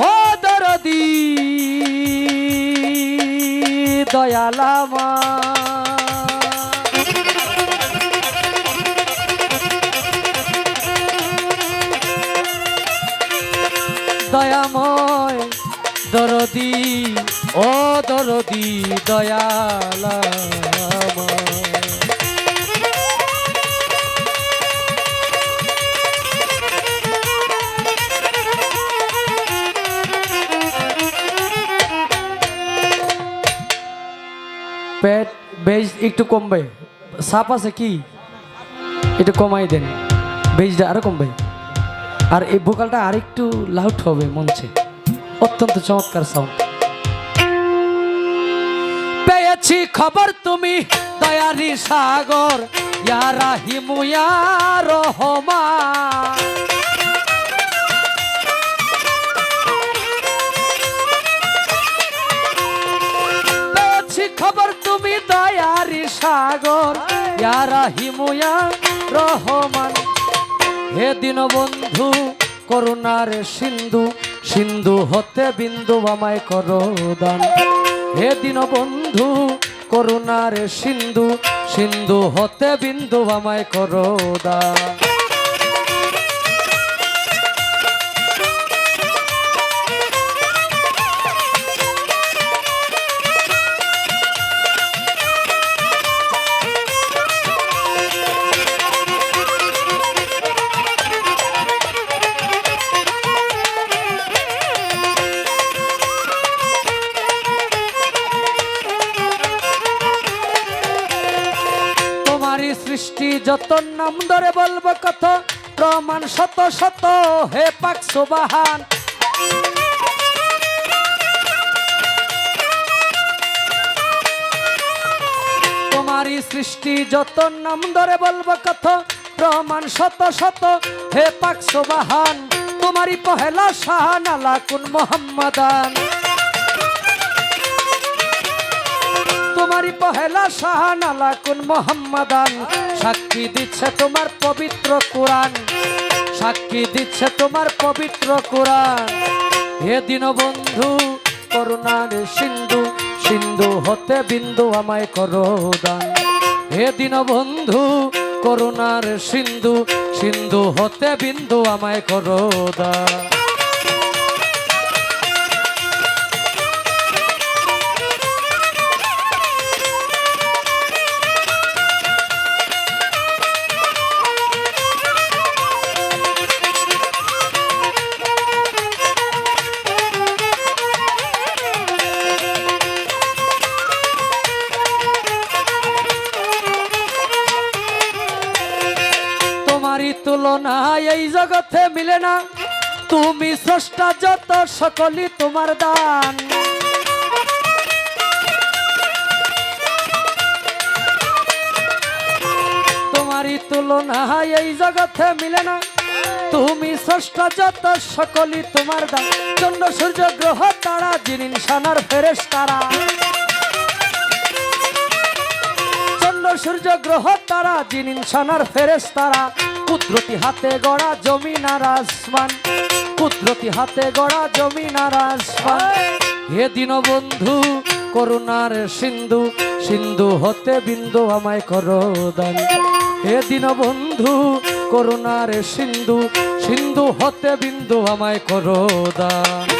ও দরদি দয়ালামা দয়াময় দরদি ও দরদি দয়ালামা পেট বেজ একটু কমবে। সাপ আছে কি? একটু কমাই দেন। বেজটা আরও কমবে। আর এই ভোকালটা আরেকটু লাউড হবে মঞ্চে। অত্যন্ত চমৎকার সাউন্ড পেয়েছি খবর তুমি, দয়ারি সাগর। ইয়ারা হিমুয়া সাগর, ইয়ারা হিমুয়া রহমান। হে দিন বন্ধু করুণার সিন্ধু সিন্ধু হতে বিন্দু আমায় করো দান হে দিন বন্ধু করুণার সিন্ধু সিন্ধু হতে বিন্দু আমায় করো দান যত নাম ধরে বলব কত, প্রমাণ শত শত, হে পাক সুবাহান। তোমারই সৃষ্টি যত নাম ধরে বলব কত, প্রমাণ শত শত, হে পাক সুবাহান। তোমারই পহেলা শাহান আলা কুন মোহাম্মদান। তোমারই পহেলা শাহান আলা কুন মোহাম্মদান? সাক্ষী দিচ্ছে তোমার পবিত্র কোরআন। সাক্ষী দিচ্ছে তোমার পবিত্র কোরআন। হে দিন বন্ধু করুণার সিন্ধু সিন্ধু হতে বিন্দু আমায় করো দান। হে দিন বন্ধু করুণার সিন্ধু সিন্ধু হতে বিন্দু আমায় করো দান। জগতে মিলে না। তুমি স্রষ্টা, যত সকলই তোমার দান। তোমারই তুলনা এই জগতে মিলে না। তুমি স্রষ্টা, যত সকলই তোমার দান। চন্দ্র, সূর্য, গ্রহ, তারা জিনিন সানার ফেরেশ তারা চন্দ্র, সূর্য, গ্রহ, তারা জিন ইনসানার ফেরেস তারা কুদরতি হাতে গড়া জমিন আর আসমান। কুদরতি হাতে গড়া জমিন আর আসমান। হে দিন বন্ধু, করুণার সিন্ধু সিন্ধু হতে বিন্দু আমায় করো দান। হে দিন বন্ধু, করুণার সিন্ধু সিন্ধু হতে বিন্দু আমায় করো দান।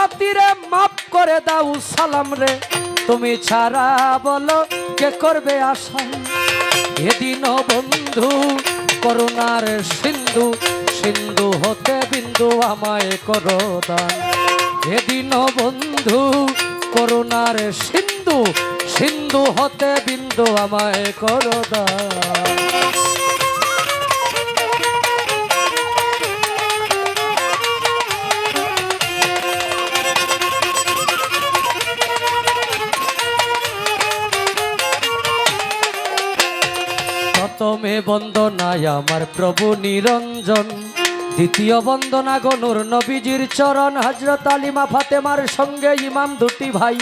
খাতিরে মাফ করে দাও, সালাম রে। তুমি ছাড়া বলো কে করবে আশা? এদিন বন্ধু, করুণার সিন্ধু সিন্ধু হতে বিন্দু আমায় করো দান। এদিন বন্ধু, করুণার সিন্ধু সিন্ধু হতে বিন্দু আমায় করো দান। প্রথমে বন্দনায় আমার প্রভু নিরঞ্জন। দ্বিতীয় বন্দনা গনুর নবীজির চরণ হজরত আলিমা ফাতেমার সঙ্গে ইমাম দুটি ভাই।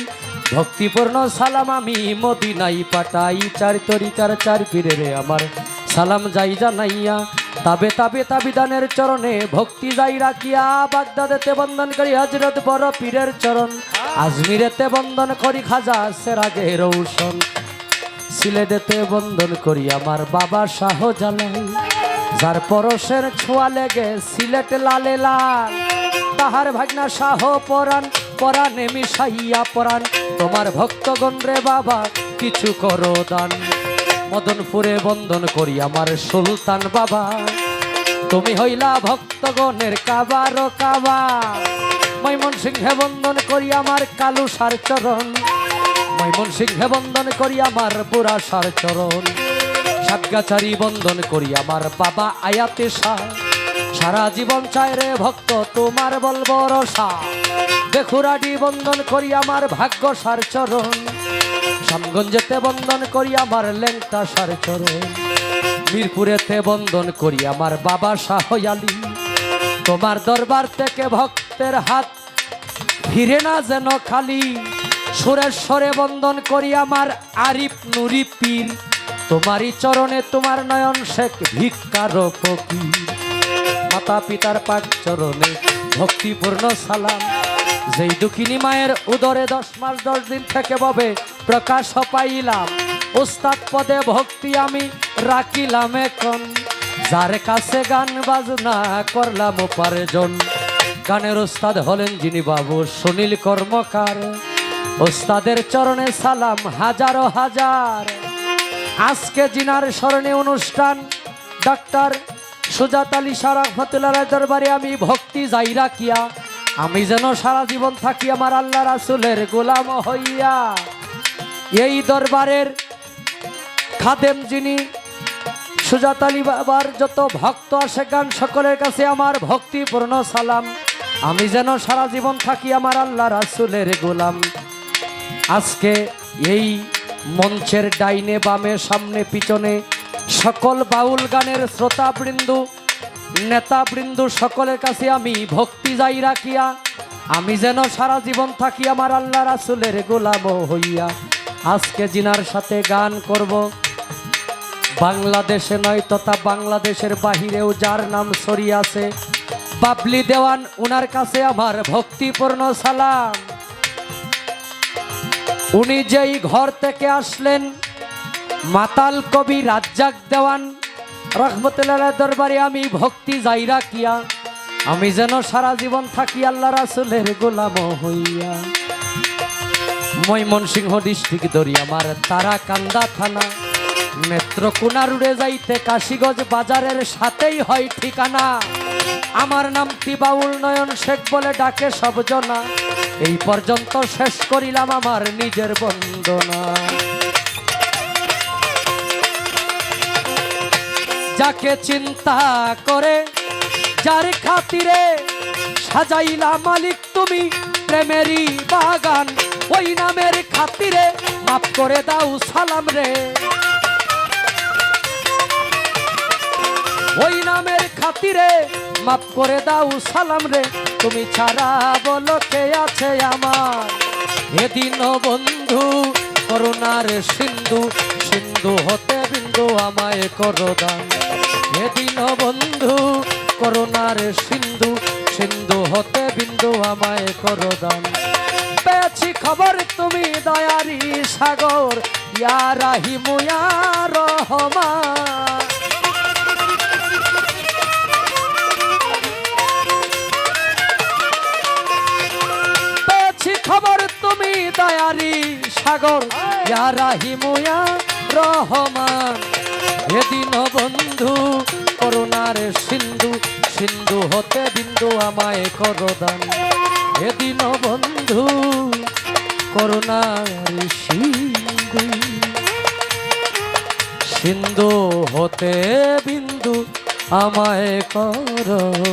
ভক্তিপূর্ণ সালাম আমি মদিনাই পাঠাই, চার তরিকার চার পীরে রে আমার সালাম যাই জানাইয়া। তাবে তাবে তাবিদানের চরণে ভক্তি যাই রাখিয়া, বাগদাদেতে বন্দন করি হজরত বড় পীরের চরণ। আজমিরেতে বন্দন করি খাজা সেরাগে রৌশন সিলেটেতে বন্ধন করি, আমার বাবা শাহ জালাই যার পরশের ছোঁয়া লেগে সিলেট লালে লাল। তাহার ভাগনা শাহ পরাণ, পরাণে মিশাইয়া পরাণ। তোমার ভক্তগণ রে বাবা, কিছু করো দান। মদনপুরে বন্ধন করি, আমার সুলতান বাবা। তুমি হইলা ভক্তগণের কাবার কাবা। মৈমন সিংহে বন্ধন করি, আমার কালু সার চরণ। মৈমন সিংহে বন্দন করি আমার বুড়া সার চরণ। সাতগাছারি বন্দন করি আমার বাবা আয়াতে শাহ সারা জীবন চায় রে ভক্ত, তোমার বলব রসা বেখুরাডি বন্দন করি আমার ভাগ্য সার চরণ। সামগঞ্জেতে বন্দন করি আমার লেংটা সার চরণ। মিরপুরেতে বন্দন করি আমার বাবা শাহয়ালি। তোমার দরবার থেকে ভক্তের হাত ফিরে না যেন খালি। সুরেশ্বরে বন্দন করি আমার আরিফ নুরি পীর। তোমারই চরণে তোমার নয়ন শেখ, ভিক্ষার মাতা পিতার পাক চরণে ভক্তিপূর্ণ সালাম। যেই দুঃখিনী মায়ের উদরে দশ মাস, দশ দিন থেকে ববে প্রকাশ পাইলাম। ওস্তাদ পদে ভক্তি আমি রাখিলাম এখন। যার কাছে গান বাজনা করলাম উপার্জন। গানের ওস্তাদ হলেন যিনি বাবু সুনীল কর্মকার। ওস্তাদের চরণে সালাম, হাজারো হাজার। আজকে জিনার স্মরণে অনুষ্ঠান। ডাক্তার সুজাত আলী সারাফতুল্লাহ দরবারে আমি ভক্তি যাই রাখিয়া, আমি যেন সারা জীবন থাকি আমার আল্লাহ রাসুলের গোলাম হইয়া। এই দরবারের খাদেম যিনি সুজাত আলী বাবার যত ভক্ত আসে গান সকলের কাছে আমার ভক্তিপূর্ণ সালাম। আমি যেন সারা জীবন থাকি আমার আল্লাহ রাসুলের গোলাম। আজকে এই মঞ্চের ডাইনে বামে সামনে পিছনে সকল বাউল গানের শ্রোতাবৃন্দু, নেতাবৃন্দু, সকলের কাছে আমি ভক্তি যাই রাখিয়া, আমি যেন সারা জীবন থাকি আমার আল্লাহ রাসুলের গোলাম হইয়া। আজকে জিনার সাথে গান করব। বাংলাদেশে নয় তথা বাংলাদেশের বাহিরেও যার নাম ছড়িয়াছে বাবলি দেওয়ান ওনার কাছে আমার ভক্তিপূর্ণ সালাম। উনি যেই ঘর থেকে আসলেন, মাতাল কবি রাজ্জাক দেওয়ান রহমতুল্লাহ দরবারে আমি ভক্তি যাই রাখিয়া আমি যেন সারা জীবন থাকি আল্লাহ রাসুলের গোলাম হইয়া। ময়মনসিংহ ডিস্ট্রিক্ট ধরি আমার তারাকান্দা থানা, নেত্রকোনা রুড়ে যাইতে কাশীগঞ্জ বাজারের সাথেই হয় ঠিকানা। আমার নাম তিবাউল নয়ন শেখ বলে ডাকে সব জনা। এই পর্যন্ত শেষ করিলাম আমার নিজের বন্দনা। যাকে চিন্তা করে, যার খাতিরে সাজাইলা মালিক তুমি, প্রেমেরই বাগান, ওই নামের খাতিরে মাফ করে দাও সালাম রে। ওই নামের খাতিরে মাফ করে দাও সালাম রে। তুমি ছাড়া বলো কে আছে আমার। এদিন বন্ধু, করুণার সিন্ধু সিন্ধু হতে বিন্দু আমায় করো দান। এদিন বন্ধু, করুণার সিন্ধু সিন্ধু হতে বিন্দু আমায় করো দান। পেয়েছি খবর তুমি দয়ারি সাগর, ইয়া রাহিমু, ইয়া রহমান। দয়ারি সাগর ইয়া রাহিমু ইয়া রহমান। এদিন বন্ধু, করুণার সিন্ধু সিন্ধু হতে বিন্দু আমায় করদান। এদিন বন্ধু, করুণার সিন্ধু। সিন্ধু হতে বিন্দু আমায় করদান।